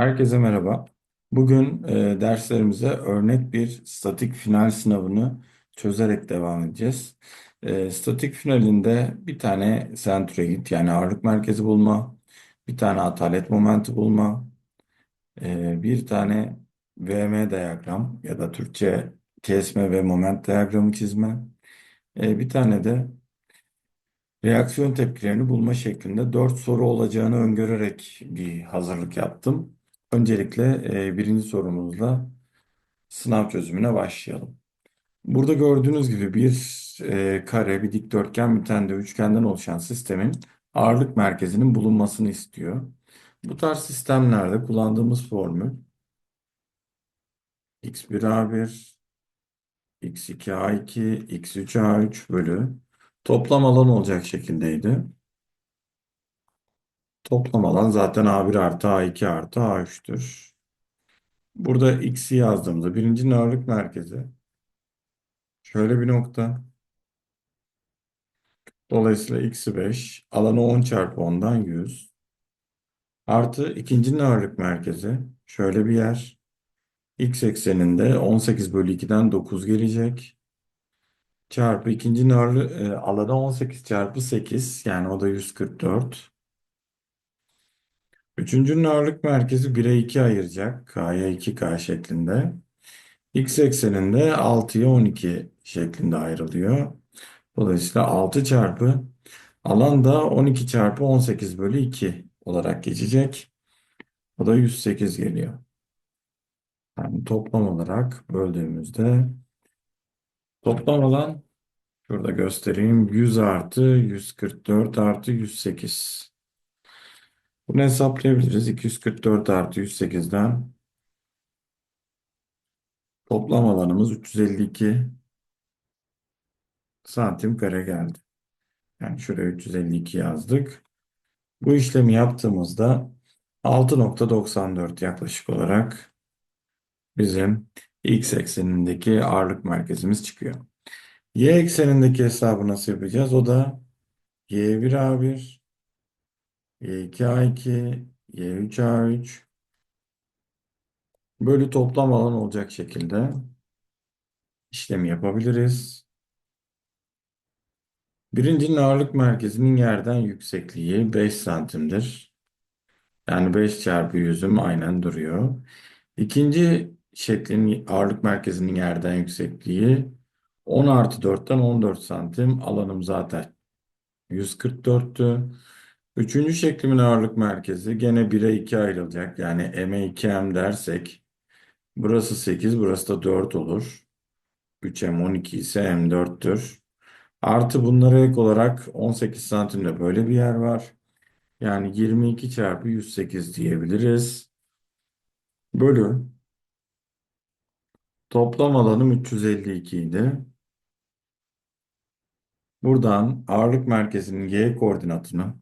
Herkese merhaba. Bugün e, derslerimize örnek bir statik final sınavını çözerek devam edeceğiz. E, statik finalinde bir tane centroid yani ağırlık merkezi bulma, bir tane atalet momenti bulma, e, bir tane VM diyagram ya da Türkçe kesme ve moment diyagramı çizme, e, bir tane de reaksiyon tepkilerini bulma şeklinde dört soru olacağını öngörerek bir hazırlık yaptım. Öncelikle e, birinci sorumuzla sınav çözümüne başlayalım. Burada gördüğünüz gibi bir e, kare, bir dikdörtgen, bir tane de üçgenden oluşan sistemin ağırlık merkezinin bulunmasını istiyor. Bu tarz sistemlerde kullandığımız formül x1a1, x2a2, x3a3 bölü toplam alan olacak şekildeydi. Toplam alan zaten A1 artı A2 artı A3'tür. Burada X'i yazdığımızda birincinin ağırlık merkezi şöyle bir nokta. Dolayısıyla X'i 5. Alanı 10 çarpı 10'dan 100. Artı ikincinin ağırlık merkezi şöyle bir yer. X ekseninde 18 bölü 2'den 9 gelecek. Çarpı ikincinin ağırlığı e, alanı 18 çarpı 8 yani o da 144. Üçüncünün ağırlık merkezi 1'e 2 ayıracak. K'ya 2K şeklinde. X ekseninde 6'ya 12 şeklinde ayrılıyor. Dolayısıyla 6 çarpı alan da 12 çarpı 18 bölü 2 olarak geçecek. O da 108 geliyor. Yani toplam olarak böldüğümüzde toplam alan şurada göstereyim 100 artı 144 artı 108. Bunu hesaplayabiliriz. 244 artı 108'den toplam alanımız 352 santim kare geldi. Yani şuraya 352 yazdık. Bu işlemi yaptığımızda 6.94 yaklaşık olarak bizim x eksenindeki ağırlık merkezimiz çıkıyor. Y eksenindeki hesabı nasıl yapacağız? O da Y1A1, Y2A2, Y3A3 bölü toplam alan olacak şekilde işlemi yapabiliriz. Birincinin ağırlık merkezinin yerden yüksekliği 5 santimdir. Yani 5 çarpı 100'üm aynen duruyor. İkinci şeklin ağırlık merkezinin yerden yüksekliği 10 artı 4'ten 14 santim. Alanım zaten 144'tü. Üçüncü şeklimin ağırlık merkezi gene 1'e 2 ayrılacak. Yani m'e 2m dersek burası 8 burası da 4 olur. 3m 12 ise m 4'tür. Artı bunlara ek olarak 18 santimde böyle bir yer var. Yani 22 çarpı 108 diyebiliriz. Bölü toplam alanım 352 idi. Buradan ağırlık merkezinin y koordinatını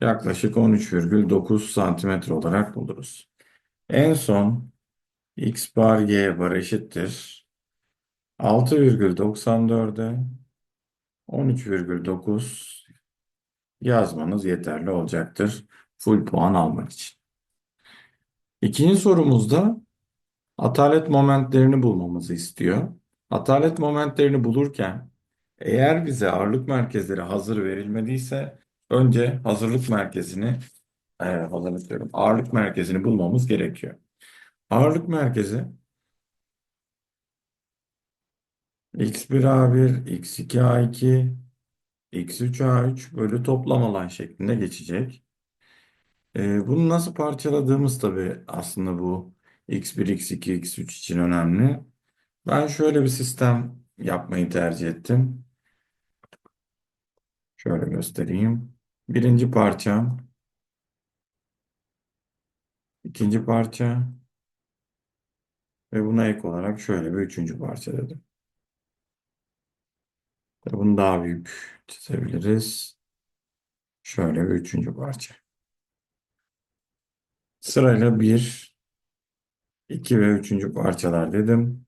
yaklaşık 13,9 santimetre olarak buluruz. En son x bar y bar eşittir. 6,94'e 13,9 yazmanız yeterli olacaktır. Full puan almak için. İkinci sorumuzda atalet momentlerini bulmamızı istiyor. Atalet momentlerini bulurken eğer bize ağırlık merkezleri hazır verilmediyse önce hazırlık merkezini e, hazırlık ağırlık merkezini bulmamız gerekiyor. Ağırlık merkezi x1a1, x2a2, x3a3 bölü toplam alan şeklinde geçecek. Ee, bunu nasıl parçaladığımız tabii aslında bu x1, x2, x3 için önemli. Ben şöyle bir sistem yapmayı tercih ettim. Şöyle göstereyim. Birinci parça, ikinci parça ve buna ek olarak şöyle bir üçüncü parça dedim. Bunu daha büyük çizebiliriz. Şöyle bir üçüncü parça. Sırayla bir, iki ve üçüncü parçalar dedim.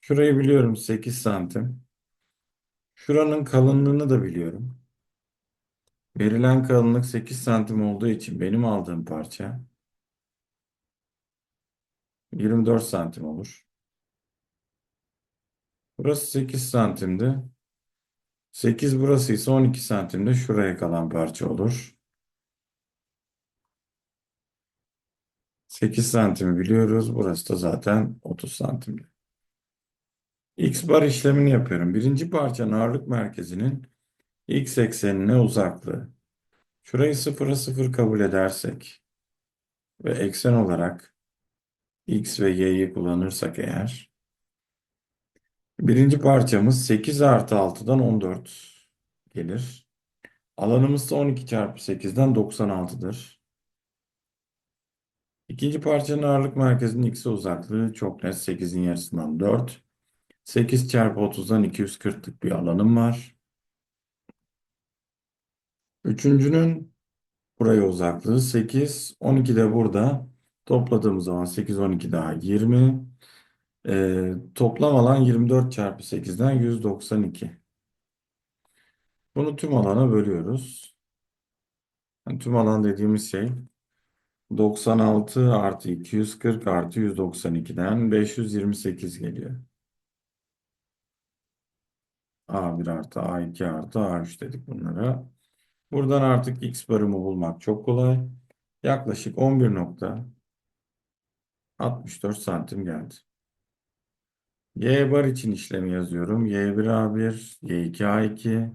Şurayı biliyorum 8 santim. Şuranın kalınlığını da biliyorum. Verilen kalınlık 8 santim olduğu için benim aldığım parça 24 santim olur. Burası 8 santimdi. 8 burası ise 12 santimde şuraya kalan parça olur. 8 santimi biliyoruz. Burası da zaten 30 santimde. X bar işlemini yapıyorum. Birinci parçanın ağırlık merkezinin X eksenine uzaklığı. Şurayı sıfıra sıfır kabul edersek ve eksen olarak X ve Y'yi kullanırsak eğer birinci parçamız 8 artı 6'dan 14 gelir. Alanımız da 12 çarpı 8'den 96'dır. İkinci parçanın ağırlık merkezinin X'e uzaklığı çok net 8'in yarısından 4. 8 çarpı 30'dan 240'lık bir alanım var. Üçüncünün buraya uzaklığı 8. 12 de burada. Topladığımız zaman 8, 12 daha 20. Ee, toplam alan 24 çarpı 8'den 192. Bunu tüm alana bölüyoruz. Yani tüm alan dediğimiz şey 96 artı 240 artı 192'den 528 geliyor. A1 artı A2 artı A3 dedik bunlara. Buradan artık X barımı bulmak çok kolay. Yaklaşık 11.64 santim geldi. Y bar için işlemi yazıyorum. Y1 A1, Y2 A2,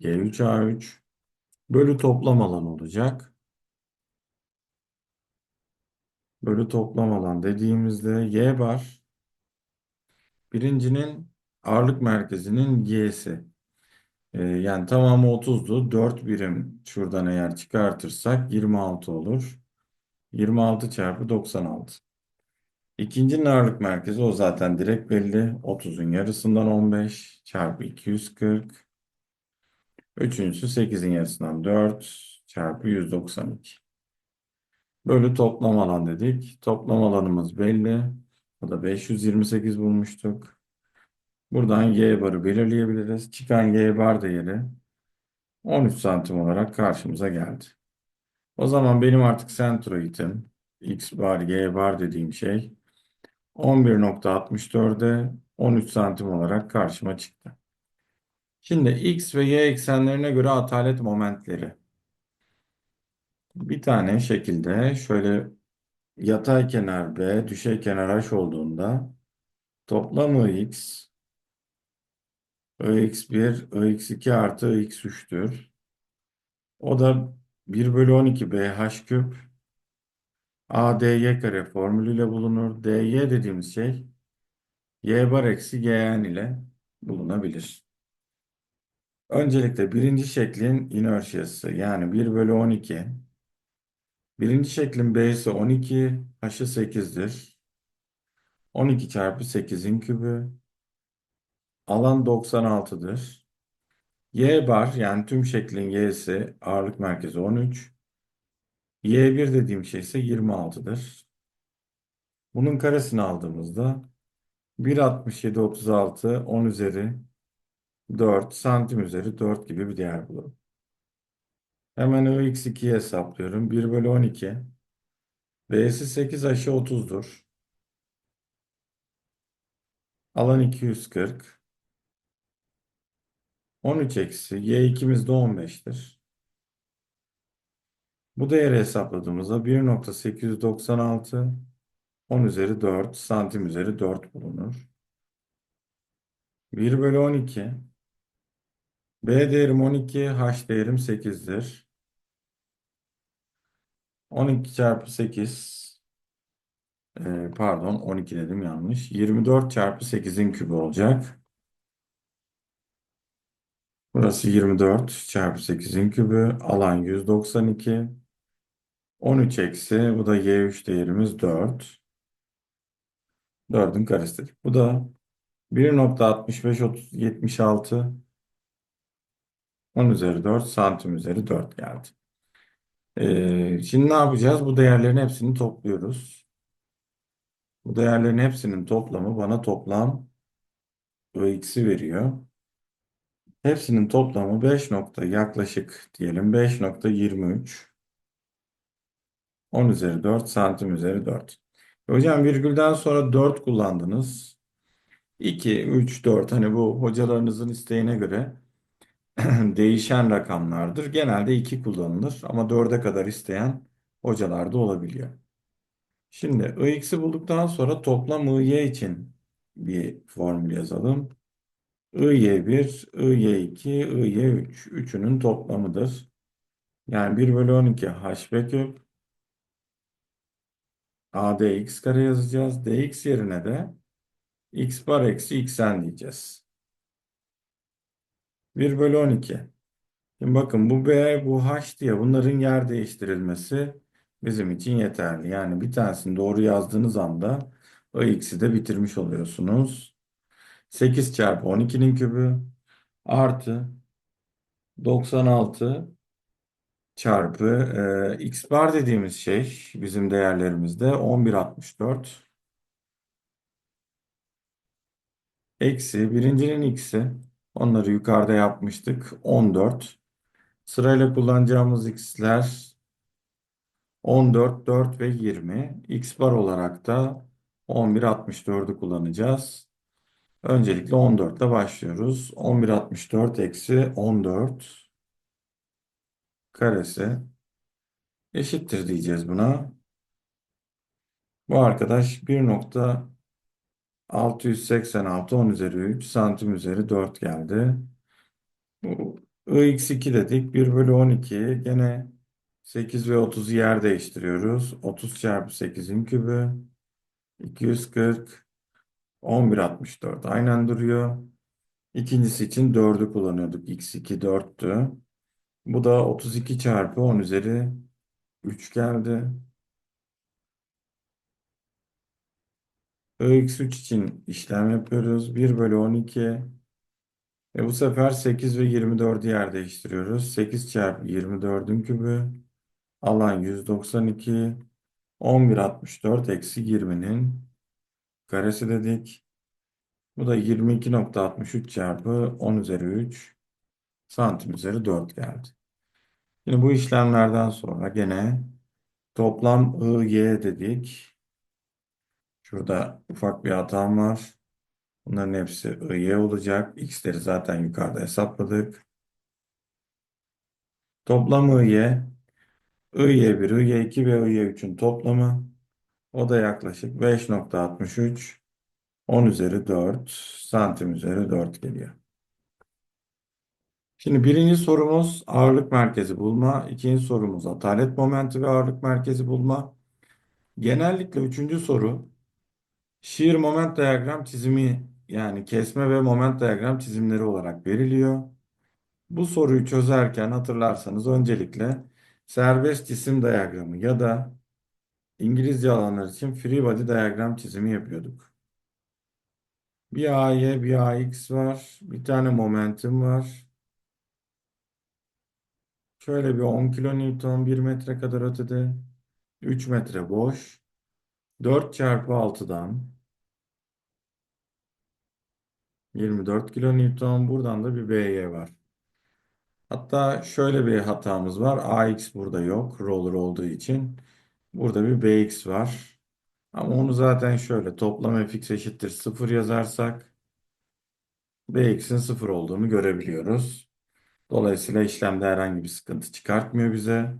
Y3 A3 bölü toplam alan olacak. Bölü toplam alan dediğimizde Y bar birincinin ağırlık merkezinin Y'si. Ee, yani tamamı 30'du. 4 birim şuradan eğer çıkartırsak 26 olur. 26 çarpı 96. İkincinin ağırlık merkezi o zaten direkt belli. 30'un yarısından 15 çarpı 240. Üçüncüsü 8'in yarısından 4 çarpı 192. Bölü toplam alan dedik. Toplam alanımız belli. O da 528 bulmuştuk. Buradan y barı belirleyebiliriz. Çıkan y bar değeri 13 santim olarak karşımıza geldi. O zaman benim artık sentroidim x bar y bar dediğim şey 11.64'e 13 santim olarak karşıma çıktı. Şimdi x ve y eksenlerine göre atalet momentleri. Bir tane şekilde şöyle yatay kenar B, düşey kenar H olduğunda toplamı x Ix1, Ix2 artı Ix3'tür. O da 1 bölü 12 BH küp ADY kare formülüyle bulunur. DY dediğimiz şey Y bar eksi GN ile bulunabilir. Öncelikle birinci şeklin inerşiyası yani 1 bölü 12. Birinci şeklin B'si 12, H'ı 8'dir. 12 çarpı 8'in kübü. Alan 96'dır. Y bar yani tüm şeklin Y'si ağırlık merkezi 13. Y1 dediğim şey ise 26'dır. Bunun karesini aldığımızda 1.67 36 10 üzeri 4 santim üzeri 4 gibi bir değer bulurum. Hemen Ix2'yi hesaplıyorum. 1 bölü 12. B'si 8 aşı 30'dur. Alan 240. 13 eksi y2'miz de 15'tir. Bu değeri hesapladığımızda 1.896 10 üzeri 4 santim üzeri 4 bulunur. 1 bölü 12 B değerim 12, H değerim 8'dir. 12 çarpı 8 e, pardon 12 dedim yanlış. 24 çarpı 8'in kübü olacak. Burası 24 çarpı 8'in kübü. Alan 192. 13 eksi. Bu da y3 değerimiz 4. 4'ün karesi. Bu da 1.65 76 10 üzeri 4 santim üzeri 4 geldi. Ee, şimdi ne yapacağız? Bu değerlerin hepsini topluyoruz. Bu değerlerin hepsinin toplamı bana toplam Öx'i veriyor. Hepsinin toplamı 5 nokta yaklaşık diyelim 5.23 10 üzeri 4 santim üzeri 4. Hocam virgülden sonra 4 kullandınız. 2, 3, 4 hani bu hocalarınızın isteğine göre değişen rakamlardır. Genelde 2 kullanılır ama 4'e kadar isteyen hocalar da olabiliyor. Şimdi ix'i bulduktan sonra toplam iy için bir formül yazalım. İy1, iy2, iy3. Üçünün toplamıdır. Yani 1 bölü 12 hb küp adx kare yazacağız. dx yerine de x bar eksi xn diyeceğiz. 1 bölü 12. Şimdi bakın bu b, bu h diye bunların yer değiştirilmesi bizim için yeterli. Yani bir tanesini doğru yazdığınız anda o x'i de bitirmiş oluyorsunuz. 8 çarpı 12'nin kübü artı 96 çarpı e, x bar dediğimiz şey bizim değerlerimizde 1164 eksi birincinin x'i onları yukarıda yapmıştık 14 sırayla kullanacağımız x'ler 14, 4 ve 20. X bar olarak da 11.64'ü kullanacağız. Öncelikle 14 ile başlıyoruz. 11.64 eksi 14 karesi eşittir diyeceğiz buna. Bu arkadaş 1.686 10 üzeri 3 santim üzeri 4 geldi. ix2 dedik. 1 bölü 12 gene 8 ve 30'u yer değiştiriyoruz. 30 çarpı 8'in kübü 240 1164 aynen duruyor. İkincisi için 4'ü kullanıyorduk. x2 4'tü. Bu da 32 çarpı 10 üzeri 3 geldi. ix3 için işlem yapıyoruz. 1 bölü 12 ve bu sefer 8 ve 24'ü yer değiştiriyoruz. 8 çarpı 24'ün kübü alan 192 1164 eksi 20'nin karesi dedik. Bu da 22.63 çarpı 10 üzeri 3 santim üzeri 4 geldi. Şimdi bu işlemlerden sonra gene toplam I, dedik. Şurada ufak bir hatam var. Bunların hepsi I, olacak. X'leri zaten yukarıda hesapladık. Toplam I, I1, I2 ve I3'ün toplamı. O da yaklaşık 5.63 10 üzeri 4 santim üzeri 4 geliyor. Şimdi birinci sorumuz ağırlık merkezi bulma. İkinci sorumuz atalet momenti ve ağırlık merkezi bulma. Genellikle üçüncü soru shear moment diyagram çizimi yani kesme ve moment diyagram çizimleri olarak veriliyor. Bu soruyu çözerken hatırlarsanız öncelikle serbest cisim diyagramı ya da İngilizce alanlar için free body diyagram çizimi yapıyorduk. Bir AY, bir AX var. Bir tane momentum var. Şöyle bir 10 kilonewton 1 metre kadar ötede. 3 metre boş. 4 çarpı 6'dan 24 kilonewton. Buradan da bir BY var. Hatta şöyle bir hatamız var. AX burada yok. Roller olduğu için. Burada bir BX var. Ama onu zaten şöyle toplam fx eşittir 0 yazarsak bx'in 0 olduğunu görebiliyoruz. Dolayısıyla işlemde herhangi bir sıkıntı çıkartmıyor bize.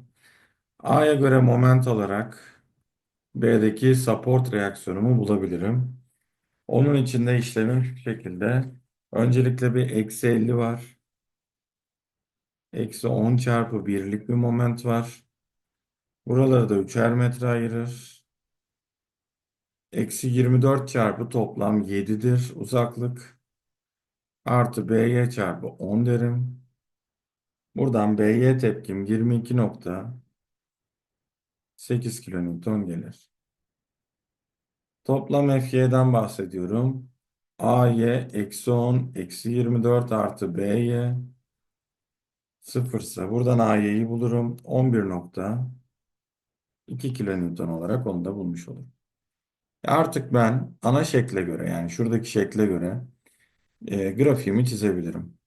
A'ya göre moment olarak B'deki support reaksiyonumu bulabilirim. Onun için de işlemim şu şekilde. Öncelikle bir eksi 50 var. Eksi 10 çarpı birlik bir moment var. Buraları da üçer metre ayırır. Eksi 24 çarpı toplam 7'dir uzaklık. Artı BY çarpı 10 derim. Buradan BY tepkim 22.8 kilonewton gelir. Toplam FY'den bahsediyorum. AY eksi 10 eksi 24 artı BY sıfırsa buradan AY'yi bulurum. 11.2 kilonewton olarak onu da bulmuş olurum. Artık ben ana şekle göre yani şuradaki şekle göre e, grafiğimi çizebilirim.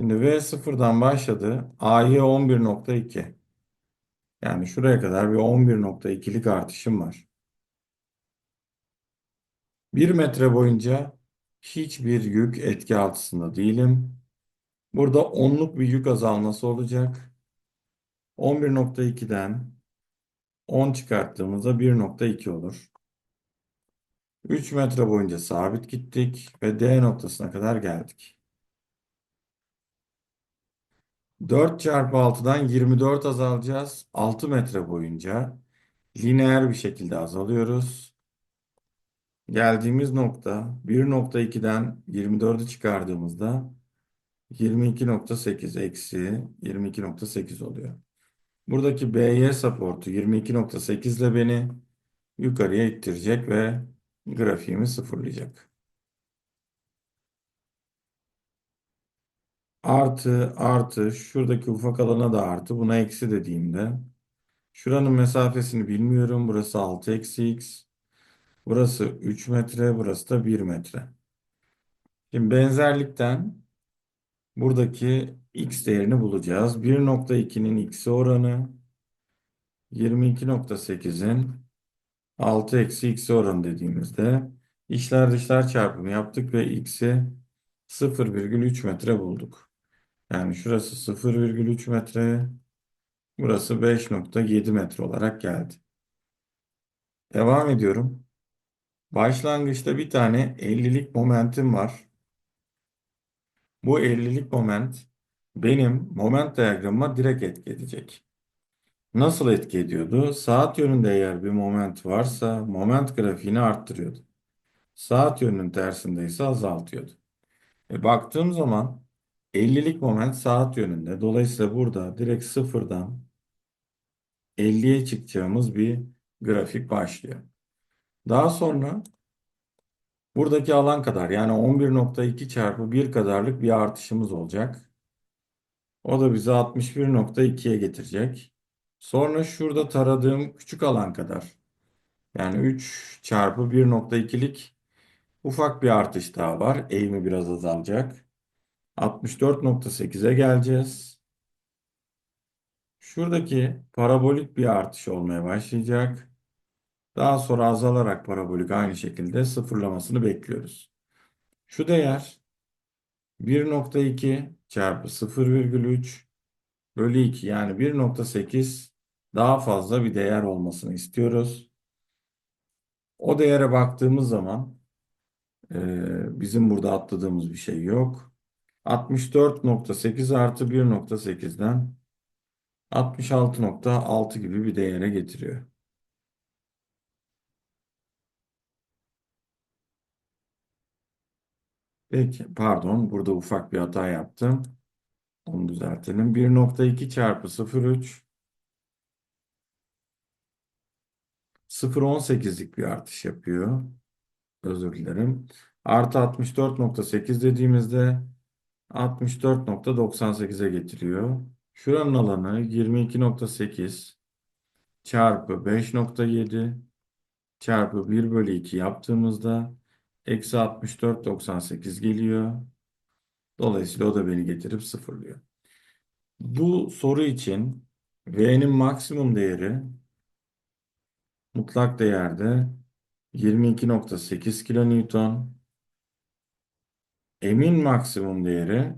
Şimdi V sıfırdan başladı. A'ya 11.2. Yani şuraya kadar bir 11.2'lik artışım var. 1 metre boyunca hiçbir yük etki altında değilim. Burada onluk bir yük azalması olacak. 11.2'den 10 çıkarttığımızda 1.2 olur. 3 metre boyunca sabit gittik ve D noktasına kadar geldik. 4 çarpı 6'dan 24 azalacağız. 6 metre boyunca lineer bir şekilde azalıyoruz. Geldiğimiz nokta 1.2'den 24'ü çıkardığımızda 22.8 eksi 22.8 oluyor. Buradaki BY supportu 22.8 ile beni yukarıya ittirecek ve grafiğimi sıfırlayacak. Artı artı şuradaki ufak alana da artı buna eksi dediğimde şuranın mesafesini bilmiyorum. Burası 6 eksi x. Burası 3 metre. Burası da 1 metre. Şimdi benzerlikten buradaki x değerini bulacağız. 1.2'nin x'i oranı 22.8'in 6 eksi x'i oranı dediğimizde içler dışlar çarpımı yaptık ve x'i 0,3 metre bulduk. Yani şurası 0,3 metre, burası 5.7 metre olarak geldi. Devam ediyorum. Başlangıçta bir tane 50'lik momentim var. Bu 50'lik moment benim moment diyagramıma direkt etki edecek. Nasıl etki ediyordu? Saat yönünde eğer bir moment varsa moment grafiğini arttırıyordu. Saat yönünün tersinde ise azaltıyordu. E, baktığım zaman 50'lik moment saat yönünde. Dolayısıyla burada direkt sıfırdan 50'ye çıkacağımız bir grafik başlıyor. Daha sonra buradaki alan kadar yani 11.2 çarpı 1 kadarlık bir artışımız olacak. O da bizi 61.2'ye getirecek. Sonra şurada taradığım küçük alan kadar yani 3 çarpı 1.2'lik ufak bir artış daha var. Eğimi biraz azalacak. 64.8'e geleceğiz. Şuradaki parabolik bir artış olmaya başlayacak. Daha sonra azalarak parabolik aynı şekilde sıfırlamasını bekliyoruz. Şu değer 1.2 çarpı 0,3 bölü 2 yani 1.8 daha fazla bir değer olmasını istiyoruz. O değere baktığımız zaman e, bizim burada atladığımız bir şey yok. 64.8 artı 1.8'den 66.6 gibi bir değere getiriyor. Peki, pardon, burada ufak bir hata yaptım. Onu düzeltelim. 1.2 çarpı 0.3 0.18'lik bir artış yapıyor. Özür dilerim. Artı 64.8 dediğimizde 64.98'e getiriyor. Şuranın alanı 22.8 çarpı 5.7 çarpı 1 bölü 2 yaptığımızda eksi 64.98 geliyor. Dolayısıyla o da beni getirip sıfırlıyor. Bu soru için V'nin maksimum değeri mutlak değerde 22.8 kilonewton. Emin maksimum değeri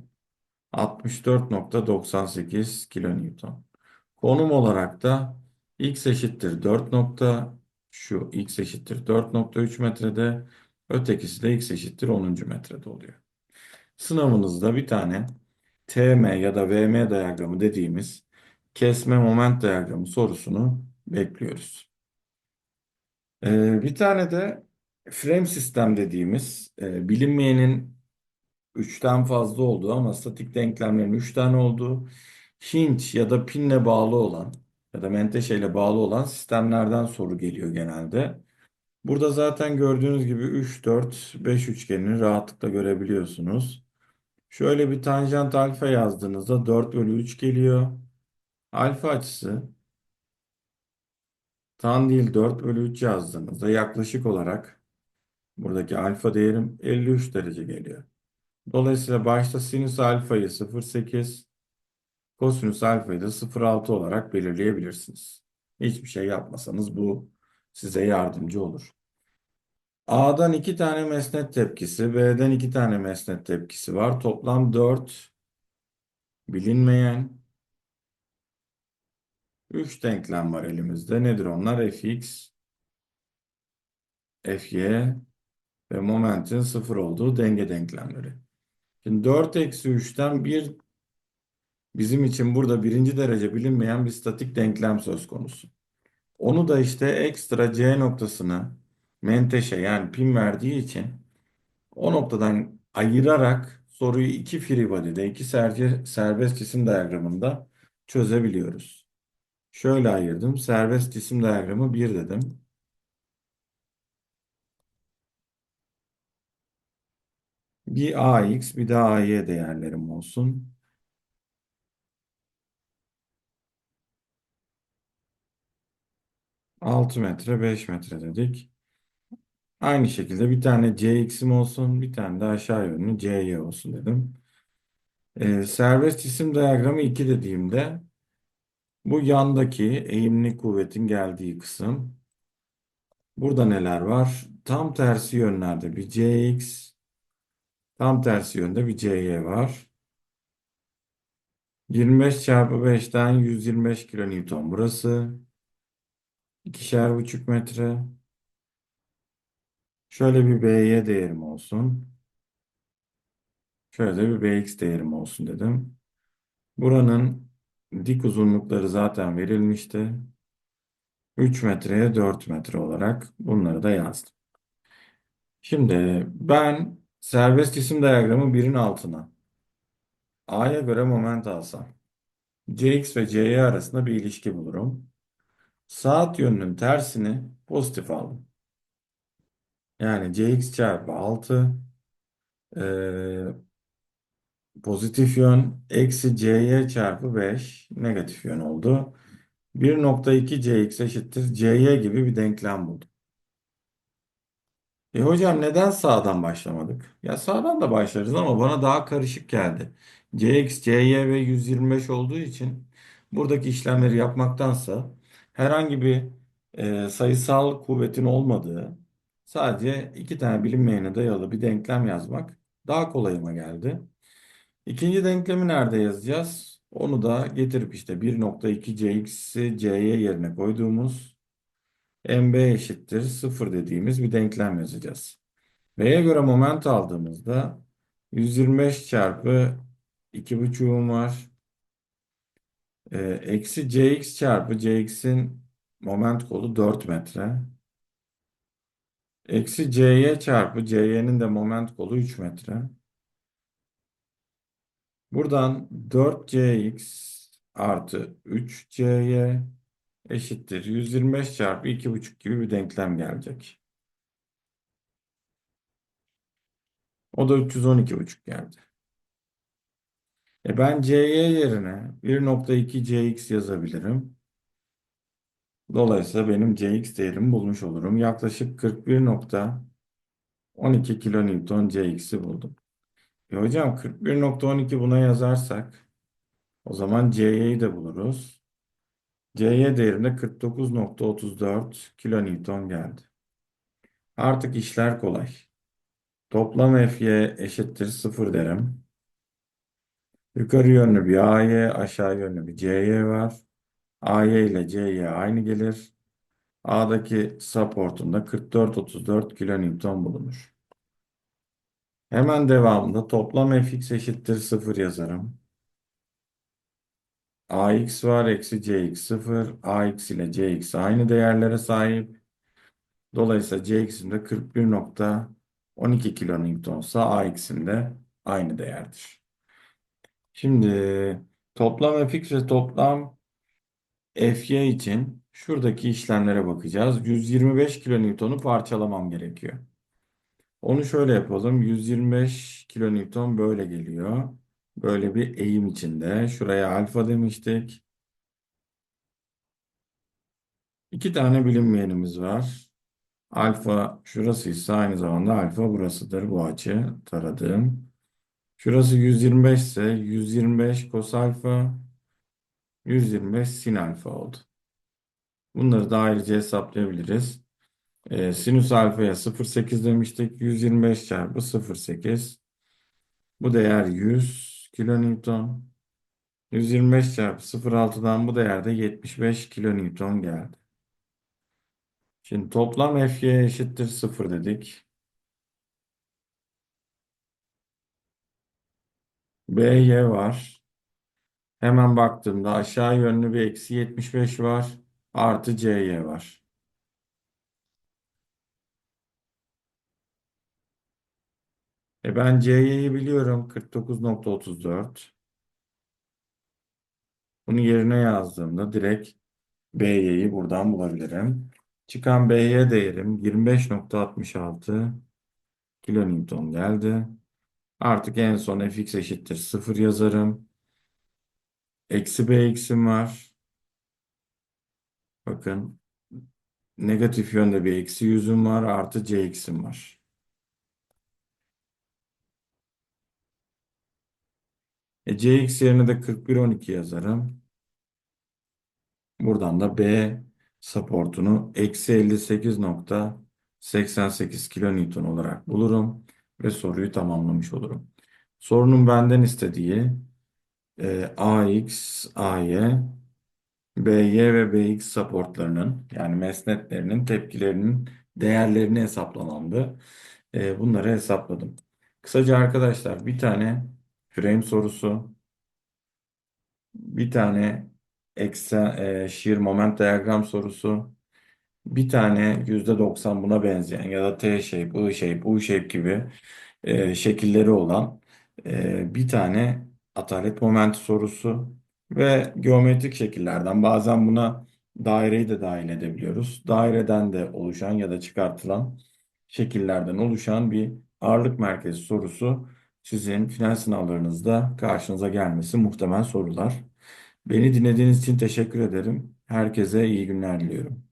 64.98 kilonewton. Konum olarak da x eşittir 4 nokta şu x eşittir 4.3 metrede ötekisi de x eşittir 10. metrede oluyor. Sınavınızda bir tane TM ya da VM diyagramı dediğimiz kesme moment diyagramı sorusunu bekliyoruz. Ee, bir tane de frame sistem dediğimiz e, bilinmeyenin 3'ten fazla olduğu ama statik denklemlerin 3 tane olduğu hinge ya da pinle bağlı olan ya da menteşeyle bağlı olan sistemlerden soru geliyor genelde. Burada zaten gördüğünüz gibi 3, 4, 5 üçgenini rahatlıkla görebiliyorsunuz. Şöyle bir tanjant alfa yazdığınızda 4 bölü 3 geliyor. Alfa açısı tan değil 4 bölü 3 yazdığınızda yaklaşık olarak buradaki alfa değerim 53 derece geliyor. Dolayısıyla başta sinüs alfayı 0.8, kosinüs alfayı da 0.6 olarak belirleyebilirsiniz. Hiçbir şey yapmasanız bu size yardımcı olur. A'dan iki tane mesnet tepkisi, B'den iki tane mesnet tepkisi var. Toplam 4 bilinmeyen 3 denklem var elimizde. Nedir onlar? fx, fy ve momentin sıfır olduğu denge denklemleri. Şimdi 4 eksi 3'ten bir bizim için burada birinci derece bilinmeyen bir statik denklem söz konusu. Onu da işte ekstra C noktasına menteşe yani pin verdiği için o noktadan ayırarak soruyu iki free body'de, iki serce, serbest cisim diyagramında çözebiliyoruz. Şöyle ayırdım. Serbest cisim diyagramı 1 dedim. Bir AX bir de AY değerlerim olsun. Altı metre 5 metre dedik. Aynı şekilde bir tane CX'im olsun bir tane de aşağı yönlü CY olsun dedim. Ee, serbest cisim diyagramı 2 dediğimde bu yandaki eğimli kuvvetin geldiği kısım. Burada neler var? Tam tersi yönlerde bir CX, tam tersi yönde bir CY var. 25 çarpı 5'ten 125 kilonewton burası. İkişer buçuk metre. Şöyle bir BY değerim olsun. Şöyle de bir BX değerim olsun dedim. Buranın dik uzunlukları zaten verilmişti. 3 metreye 4 metre olarak bunları da yazdım. Şimdi ben serbest cisim diyagramı birin altına A'ya göre moment alsam Cx ve C'ye arasında bir ilişki bulurum. Saat yönünün tersini pozitif aldım. Yani Cx çarpı 6 ee, pozitif yön eksi Cy çarpı 5 negatif yön oldu. 1.2 Cx eşittir Cy gibi bir denklem buldum. E hocam neden sağdan başlamadık? Ya sağdan da başlarız ama bana daha karışık geldi. Cx, Cy ve 125 olduğu için buradaki işlemleri yapmaktansa herhangi bir e, sayısal kuvvetin olmadığı sadece iki tane bilinmeyene dayalı bir denklem yazmak daha kolayıma geldi. İkinci denklemi nerede yazacağız? Onu da getirip işte 1.2 Cx'i C'ye yerine koyduğumuz MB eşittir 0 dediğimiz bir denklem yazacağız. V'ye göre moment aldığımızda 125 çarpı 2,5'um var. Ee, eksi Cx çarpı Cx'in moment kolu 4 metre. Eksi Cy çarpı Cy'nin de moment kolu 3 metre. Buradan 4Cx artı 3Cy eşittir. 125 çarpı 2,5 gibi bir denklem gelecek. O da 312,5 geldi. E ben Cy yerine 1.2 Cx yazabilirim. Dolayısıyla benim Cx değerimi bulmuş olurum. Yaklaşık 41.12 kilonewton Cx'i buldum. E hocam 41.12 buna yazarsak o zaman Cy'yi de buluruz. Cy değerinde 49.34 kilonewton geldi. Artık işler kolay. Toplam Fy eşittir 0 derim. Yukarı yönlü bir AY, aşağı yönlü bir CY var. AY ile CY aynı gelir. A'daki supportunda 44-34 kilonewton bulunur. Hemen devamında toplam fx eşittir 0 yazarım. ax var eksi cx 0. ax ile cx aynı değerlere sahip. Dolayısıyla cx'in de 41.12 kilonewtonsa ax'in de aynı değerdir. Şimdi toplam fx ve toplam fy için şuradaki işlemlere bakacağız. 125 kilonewtonu parçalamam gerekiyor. Onu şöyle yapalım. 125 kilonewton böyle geliyor. Böyle bir eğim içinde. Şuraya alfa demiştik. İki tane bilinmeyenimiz var. Alfa şurasıysa aynı zamanda alfa burasıdır bu açı taradığım. Şurası 125 ise 125 kos alfa 125 sin alfa oldu. Bunları da ayrıca hesaplayabiliriz. E, sinüs alfaya 0,8 demiştik. 125 çarpı 0,8. Bu değer 100 kilonewton. 125 çarpı 0,6'dan bu değerde 75 kilonewton geldi. Şimdi toplam Fy eşittir 0 dedik. By var. Hemen baktığımda aşağı yönlü bir eksi 75 var. Artı Cy var. E ben Cy'yi biliyorum. 49.34. Bunu yerine yazdığımda direkt By'yi buradan bulabilirim. Çıkan By değerim 25.66 kilonewton geldi. Artık en son fx eşittir 0 yazarım. Eksi bx'im var. Bakın negatif yönde bir eksi yüzüm var. Artı cx'im var. E, cx yerine de 41.12 yazarım. Buradan da B supportunu eksi 58.88 kilonewton olarak bulurum ve soruyu tamamlamış olurum. Sorunun benden istediği e, AX, AY, BY ve BX supportlarının yani mesnetlerinin tepkilerinin değerlerini hesaplamamdı. E, bunları hesapladım. Kısaca arkadaşlar bir tane frame sorusu, bir tane eksen, e, shear moment diagram sorusu, bir tane %90 buna benzeyen ya da T shape, I shape, U shape gibi e, şekilleri olan e, bir tane atalet momenti sorusu ve geometrik şekillerden bazen buna daireyi de dahil edebiliyoruz. Daireden de oluşan ya da çıkartılan şekillerden oluşan bir ağırlık merkezi sorusu sizin final sınavlarınızda karşınıza gelmesi muhtemel sorular. Beni dinlediğiniz için teşekkür ederim. Herkese iyi günler diliyorum.